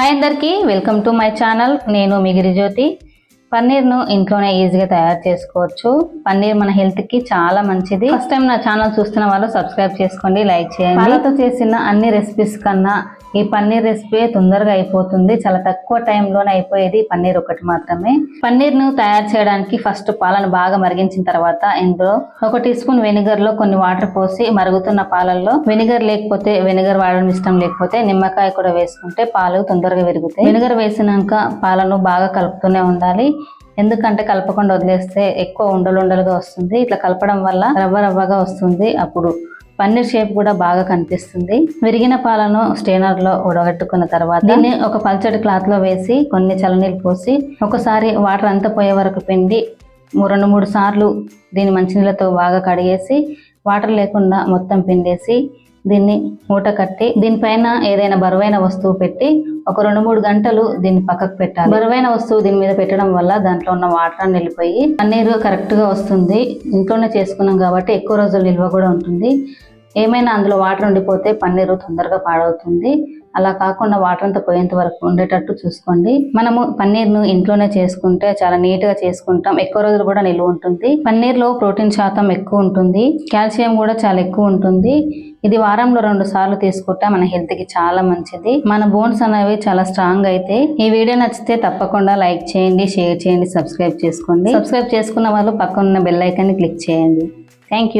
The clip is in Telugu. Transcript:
హాయ్ అందరికీ వెల్కమ్ టు మై ఛానల్. నేను మిగిరి జ్యోతి పన్నీర్ను ఇంట్లోనే ఈజీగా తయారు చేసుకోవచ్చు. పన్నీర్ మన హెల్త్కి చాలా మంచిది. ఫస్ట్ టైం నా ఛానల్ చూస్తున్న వాళ్ళు సబ్స్క్రైబ్ చేసుకోండి లైక్ చేయండి. పాలతో చేసిన అన్ని రెసిపీస్ కన్నా ఈ పన్నీర్ రెసిపీ తొందరగా అయిపోతుంది. చాలా తక్కువ టైంలోనే అయిపోయేది పన్నీర్ ఒకటి మాత్రమే. పన్నీర్ను తయారు చేయడానికి ఫస్ట్ పాలను బాగా మరిగించిన తర్వాత ఇందులో ఒక టీ స్పూన్ వెనిగర్లో కొన్ని వాటర్ పోసి మరుగుతున్న పాలల్లో వెనిగర్ లేకపోతే వెనిగర్ వాడడం ఇష్టం లేకపోతే నిమ్మకాయ కూడా వేసుకుంటే పాలు తొందరగా విరుగుతాయి. వెనిగర్ వేసినాక పాలను బాగా కలుపుతూనే ఉండాలి. ఎందుకంటే కలపకుండా వదిలేస్తే ఎక్కువ ఉండలు ఉండలుగా వస్తుంది. ఇట్లా కలపడం వల్ల రవ్వ రవ్వగా వస్తుంది. అప్పుడు పన్నీర్ షేప్ కూడా బాగా కనిపిస్తుంది. విరిగిన పాలను స్టేనర్లో ఉడగట్టుకున్న తర్వాత దీన్ని ఒక పల్చటి క్లాత్లో వేసి కొన్ని చల్లనీళ్ళు పోసి ఒకసారి వాటర్ అంతా పోయే వరకు పిండి రెండు మూడు సార్లు దీన్ని మంచినీళ్ళతో బాగా కడిగేసి వాటర్ లేకుండా మొత్తం పిండేసి దీన్ని మూట కట్టి దీనిపైన ఏదైనా బరువైన వస్తువు పెట్టి ఒక రెండు మూడు గంటలు దీన్ని పక్కకు పెట్టాలి. బరువైన వస్తువు దీని మీద పెట్టడం వల్ల దాంట్లో ఉన్న వాటర్ నిలిపోయి వెళ్ళిపోయి పన్నీరు కరెక్ట్గా వస్తుంది. ఇంట్లోనే చేసుకున్నాం కాబట్టి ఎక్కువ రోజులు నిల్వ కూడా ఉంటుంది. ఏమైనా అందులో వాటర్ ఉండిపోతే పన్నీరు తొందరగా పాడవుతుంది. అలా కాకుండా వాటర్ అంతా పోయేంత వరకు ఉండేటట్టు చూసుకోండి. మనము పన్నీర్ను ఇంట్లోనే చేసుకుంటే చాలా నీట్గా చేసుకుంటాం. ఎక్కువ రోజులు కూడా నిల్వ ఉంటుంది. పన్నీర్లో ప్రోటీన్ శాతం ఎక్కువ ఉంటుంది. కాల్షియం కూడా చాలా ఎక్కువ ఉంటుంది. ఇది వారంలో రెండు సార్లు తీసుకుంటే మన హెల్త్కి చాలా మంచిది. మన బోన్స్ అనేవి చాలా స్ట్రాంగ్ అయితే ఈ వీడియో నచ్చితే తప్పకుండా లైక్ చేయండి షేర్ చేయండి సబ్స్క్రైబ్ చేసుకోండి. సబ్స్క్రైబ్ చేసుకున్న వాళ్ళు పక్కన ఉన్న బెల్ ఐకాన్ని క్లిక్ చేయండి. Thank you